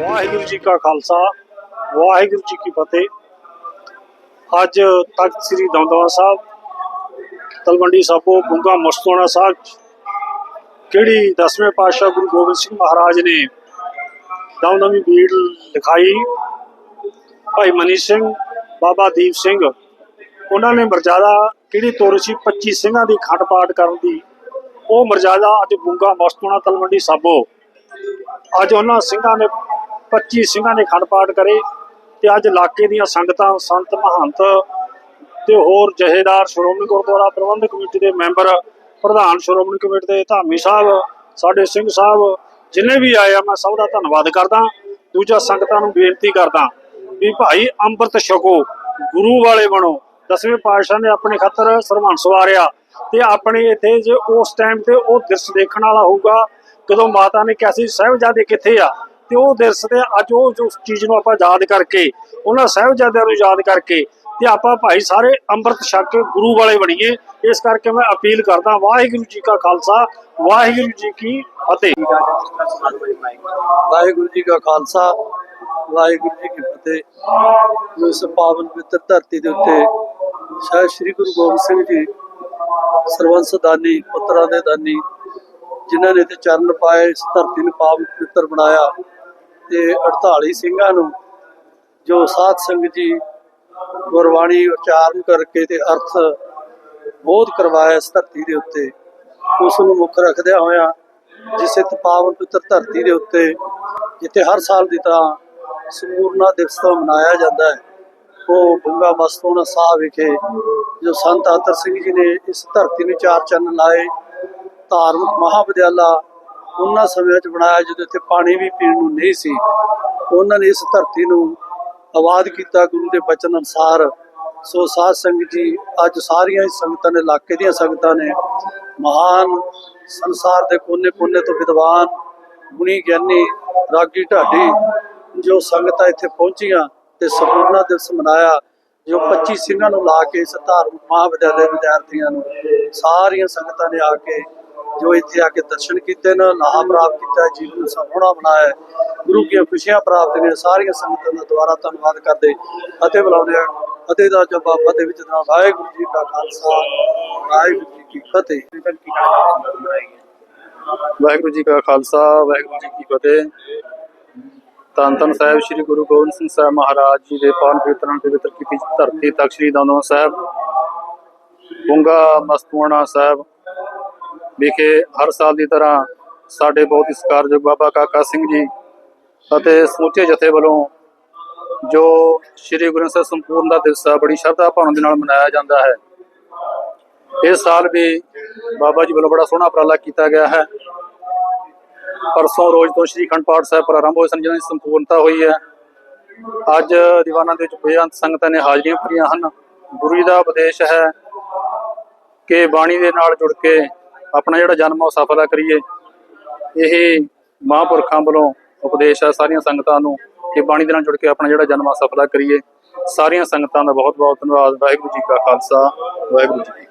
ਵਾਹਿਗੁਰੂ ਜੀ ਕਾ ਖਾਲਸਾ, ਵਾਹਿਗੁਰੂ ਜੀ ਕੀ ਫਤਿਹ। ਅੱਜ ਤਖਤ ਸ੍ਰੀ ਦਮਦਮਾ ਸਾਹਿਬ, ਤਲਵੰਡੀ ਸਾਬੋ ਗੁੰਗਾ ਮਸਤੋਣਾ ਸਾਹਿਬ, ਕਿਹੜੀ ਦਸਵੇਂ ਪਾਤਸ਼ਾਹ ਗੁਰੂ ਗੋਬਿੰਦ ਸਿੰਘ ਮਹਾਰਾਜ ਨੇ ਦਮਦਮੀ ਬੀੜ ਲਿਖਾਈ, ਭਾਈ ਮਨੀ ਸਿੰਘ, ਬਾਬਾ ਦੀਪ ਸਿੰਘ, ਉਹਨਾਂ ਨੇ ਮਰਜ਼ਾਦਾ ਕਿਹੜੀ ਤੋਰ ਸੀ 25 ਸਿੰਘਾਂ ਦੀ ਖੰਡ ਪਾਠ ਕਰਨ ਦੀ। ਉਹ ਮਰਜ਼ਾਦਾ ਅੱਜ ਗੁੰਗਾ ਮਸਤੋਣਾ ਤਲਵੰਡੀ ਸਾਬੋ। ਅੱਜ ਉਹਨਾਂ ਸਿੰਘਾਂ ਨੇ 25 ਸਿੰਘਾਂ ਨੇ ਖੰਡ ਪਾਠ ਕਰੇ ਤੇ ਅੱਜ ਇਲਾਕੇ ਦੀਆਂ ਸੰਗਤਾਂ, ਸੰਤ ਮਹੰਤ ਤੇ ਹੋਰ ਜਹੇਦਾਰ ਸ਼੍ਰੋਮਣੀ ਗੁਰਦੁਆਰਾ ਪ੍ਰਬੰਧਕ ਕਮੇਟੀ ਦੇ ਮੈਂਬਰ, ਪ੍ਰਧਾਨ ਸ਼੍ਰੋਮਣੀ ਕਮੇਟੀ ਦੇ ਧਾਮੀ ਸਾਹਿਬ, ਸਾਡੇ ਸਿੰਘ ਸਾਹਿਬ, ਜਿੰਨੇ ਵੀ ਆਏ ਆ, ਮੈਂ ਸਭ ਦਾ ਧੰਨਵਾਦ ਕਰਦਾ। ਦੂਜਾ ਸੰਗਤਾਂ ਨੂੰ ਬੇਨਤੀ ਕਰਦਾ ਵੀ ਭਾਈ ਅੰਮ੍ਰਿਤ ਛਕੋ, ਗੁਰੂ ਵਾਲੇ ਬਣੋ। ਦਸਵੇਂ ਪਾਤਸ਼ਾਹ ਨੇ ਆਪਣੇ ਖਾਤਰ ਸਰਵੰਸ ਵਾਰਿਆ ਤੇ ਆਪਣੇ ਇੱਥੇ ਜੇ ਉਸ ਟਾਈਮ ਤੇ ਉਹ ਦ੍ਰਿਸ਼ ਦੇਖਣ ਵਾਲਾ ਹੋਊਗਾ, ਕਦੋਂ ਮਾਤਾ ਨੇ ਕਿਹਾ ਸੀ, ਸਾਹਿਬਜ਼ਾਦੇ ਕਿੱਥੇ ਆ? ਤੇ ਉਹ ਦਿਵਸ ਤੇ ਅੱਜ ਉਹ ਜੋ ਚੀਜ਼ ਨੂੰ ਆਪਾਂ ਯਾਦ ਕਰਕੇ, ਉਹਨਾਂ ਸਾਹਿਬਜ਼ਾਦਿਆਂ ਨੂੰ ਯਾਦ ਕਰਕੇ ਤੇ ਆਪਾਂ ਭਾਈ ਸਾਰੇ ਅੰਮ੍ਰਿਤ ਛਕ ਕੇ ਗੁਰੂ ਵਾਲੇ ਬਣੀਏ, ਇਸ ਕਰਕੇ ਮੈਂ ਅਪੀਲ ਕਰਦਾ, ਵਾਹਿਗੁਰੂ ਜੀ ਕਾ ਖਾਲਸਾ, ਵਾਹਿਗੁਰੂ ਜੀ ਕੀ ਫਤਿਹ। ਵਾਹਿਗੁਰੂ ਜੀ ਕਾ ਖਾਲਸਾ, ਵਾਹਿਗੁਰੂ ਜੀ ਕੀ ਫਤਿਹ। ਇਸ ਪਾਵਨ ਪਵਿੱਤਰ ਧਰਤੀ ਦੇ ਉੱਤੇ ਸ਼ਾਹ ਸ੍ਰੀ ਗੁਰੂ ਗੋਬਿੰਦ ਸਿੰਘ ਜੀ ਸਰਵੰਸ ਦਾਨੀ, ਪੁੱਤਰਾਂ ਦੇ ਦਾਨੀ, ਜਿਨ੍ਹਾਂ ਨੇ ਤੇ ਚਰਨ ਪਾਏ, ਇਸ ਧਰਤੀ ਨੂੰ ਪਾਵਨ ਪਵਿੱਤਰ ਬਣਾਇਆ ਤੇ 48 ਸਿੰਘਾਂ ਨੂੰ ਜੋ ਸਾਧ ਸੰਗਤ ਜੀ ਗੁਰਬਾਣੀ ਉਚਾਰਨ ਕਰਕੇ ਤੇ ਅਰਥ ਬੋਧ ਕਰਵਾਇਆ ਇਸ ਧਰਤੀ ਦੇ ਉੱਤੇ, ਉਸ ਨੂੰ ਮੁੱਖ ਰੱਖਦਿਆਂ ਹੋਇਆ ਜਿਸ ਇਤ ਪਾਵਨ ਪਵਿੱਤਰ ਧਰਤੀ ਦੇ ਉੱਤੇ, ਜਿੱਥੇ ਹਰ ਸਾਲ ਦੀ ਤਰ੍ਹਾਂ ਸੰਪੂਰਨਾ ਦਿਵਸ ਮਨਾਇਆ ਜਾਂਦਾ ਹੈ, ਉਹ ਬੰਗਾ ਮਸਤੋਨਾ ਸਾਹਿਬ ਵਿਖੇ ਜੋ ਸੰਤ ਆਤਰ ਸਿੰਘ ਜੀ ਨੇ ਇਸ ਧਰਤੀ ਨੂੰ ਚਾਰ ਚੰਨ ਲਾਏ, ਧਾਰਮਿਕ ਮਹਾਵਿਦਿਆਲਾ ਉਹਨਾਂ ਸਮਿਆਂ 'ਚ ਬਣਾਇਆ, ਜਦੋਂ ਇੱਥੇ ਪਾਣੀ ਵੀ ਪੀਣ ਨੂੰ ਨਹੀਂ ਸੀ, ਉਹਨਾਂ ਨੇ ਇਸ ਧਰਤੀ ਨੂੰ ਆਬਾਦ ਕੀਤਾ ਗੁਰੂ ਦੇ ਬਚਨ ਅਨੁਸਾਰ। ਸੋ ਸਾਧ ਸੰਗਤ ਜੀ, ਅੱਜ ਸਾਰੀਆਂ ਹੀ ਸੰਗਤਾਂ ਨੇ, ਇਲਾਕੇ ਦੀਆਂ ਸੰਗਤਾਂ ਨੇ ਮਹਾਨ ਸੰਸਾਰ ਦੇ ਕੋਨੇ-ਕੋਨੇ ਤੋਂ ਵਿਦਵਾਨ ਗੁਣੀ ਗਿਆਨੀ, ਰਾਗੀ, ਢਾਡੀ ਜੋ ਸੰਗਤਾਂ ਇੱਥੇ ਪਹੁੰਚੀਆਂ ਤੇ ਸੰਪੂਰਨਾ ਦਿਵਸ ਮਨਾਇਆ। ਜੋ 25 ਸਿੰਘਾਂ ਨੂੰ ਲਾ ਕੇ ਇਸ ਧਾਰਮਿਕ ਮਹਾਵਿਦਿਆਲੇ ਵਿਦਿਆਰਥੀਆਂ ਨੂੰ ਸਾਰੀਆਂ ਸੰਗਤਾਂ ਨੇ ਆ ਕੇ ਜੋ ਇੱਥੇ ਆ ਕੇ ਦਰਸ਼ਨ ਕੀਤੇ ਨੇ ਲਾਹਾ ਪ੍ਰਾਪਤ ਕੀਤਾ, ਜੀਵਨ ਸੋਹਣਾ ਬਣਾਇਆ ਗੁਰੂ ਦੀਆਂ ਖੁਸ਼ੀਆਂ ਪ੍ਰਾਪਤ ਨੇ, ਸਾਰੀਆਂ ਸੰਗਤਾਂ ਦਾ ਦੁਆਰਾ ਧੰਨਵਾਦ ਕਰਦੇ ਅਤੇ ਬੁਲਾਉਂਦੇ ਆ ਅਤੇ ਦਾ ਜਵਾਬ ਫਤਿਹ ਵਿੱਚ ਦਾ ਵਾਹਿਗੁਰੂ ਜੀ ਕਾ ਖਾਲਸਾ, ਵਾਹਿਗੁਰੂ ਜੀ ਕੀ ਫਤਿਹ। ਵਾਹਿਗੁਰੂ ਜੀ ਕਾ ਖਾਲਸਾ, ਵਾਹਿਗੁਰੂ ਜੀ ਕੀ ਫਤਿਹ। ਧੰਨ ਸਾਹਿਬ ਸ੍ਰੀ ਗੁਰੂ ਗੋਬਿੰਦ ਸਿੰਘ ਸਾਹਿਬ ਮਹਾਰਾਜ ਜੀ ਦੇ ਪਾਵਨ ਪਵਿੱਤਰਾਂ ਪਵਿੱਤਰ ਕੀਤੀ ਧਰਤੀ ਤਖਤ ਸ੍ਰੀ ਦਮਦਮਾ ਸਾਹਿਬ ਗੁੰਗਾ ਮਸਤੂਆਣਾ ਸਾਹਿਬ ਵਿਖੇ ਹਰ ਸਾਲ ਦੀ ਤਰ੍ਹਾਂ ਸਾਡੇ ਬਹੁਤ ਹੀ ਸਤਿਕਾਰਯੋਗ ਬਾਬਾ ਕਾਕਾ ਸਿੰਘ ਜੀ ਅਤੇ ਸਮੁੱਚੇ ਜਥੇ ਵੱਲੋਂ ਜੋ ਸ੍ਰੀ ਗੁਰੂ ਸਾਹਿਬ ਸੰਪੂਰਨ ਦਾ ਦਿਵਸ ਆ, ਬੜੀ ਸ਼ਰਧਾ ਭਾਵਨਾ ਦੇ ਨਾਲ ਮਨਾਇਆ ਜਾਂਦਾ ਹੈ। ਇਸ ਸਾਲ ਵੀ ਬਾਬਾ ਜੀ ਵੱਲੋਂ ਬੜਾ ਸੋਹਣਾ ਉਪਰਾਲਾ ਕੀਤਾ ਗਿਆ ਹੈ। ਪਰਸੋਂ ਰੋਜ਼ ਤੋਂ ਸ਼੍ਰੀ ਅਖੰਡ ਪਾਠ ਸਾਹਿਬ ਪ੍ਰਾਰੰਭ ਹੋਏ ਸਨ ਜਿਹਨਾਂ ਦੀ ਸੰਪੂਰਨਤਾ ਹੋਈ ਹੈ। ਅੱਜ ਦੀਵਾਨਾਂ ਦੇ ਵਿੱਚ ਬੇਅੰਤ ਸੰਗਤਾਂ ਨੇ ਹਾਜ਼ਰੀਆਂ ਭਰੀਆਂ ਹਨ। ਗੁਰੂ ਜੀ ਦਾ ਉਪਦੇਸ਼ ਹੈ ਕਿ ਬਾਣੀ ਦੇ ਨਾਲ ਜੁੜ ਕੇ ਆਪਣਾ ਜਿਹੜਾ ਜਨਮ ਆ ਉਹ ਸਫਲਾ ਕਰੀਏ। ਇਹ ਮਹਾਂਪੁਰਖਾਂ ਵੱਲੋਂ ਉਪਦੇਸ਼ ਹੈ ਸਾਰੀਆਂ ਸੰਗਤਾਂ ਨੂੰ ਕਿ ਬਾਣੀ ਦੇ ਨਾਲ ਜੁੜ ਕੇ ਆਪਣਾ ਜਿਹੜਾ ਜਨਮ ਆ ਸਫਲਾ ਕਰੀਏ। ਸਾਰੀਆਂ ਸੰਗਤਾਂ ਦਾ ਬਹੁਤ ਬਹੁਤ ਧੰਨਵਾਦ। ਵਾਹਿਗੁਰੂ ਜੀ ਕਾ ਖਾਲਸਾ, ਵਾਹਿਗੁਰੂ ਜੀ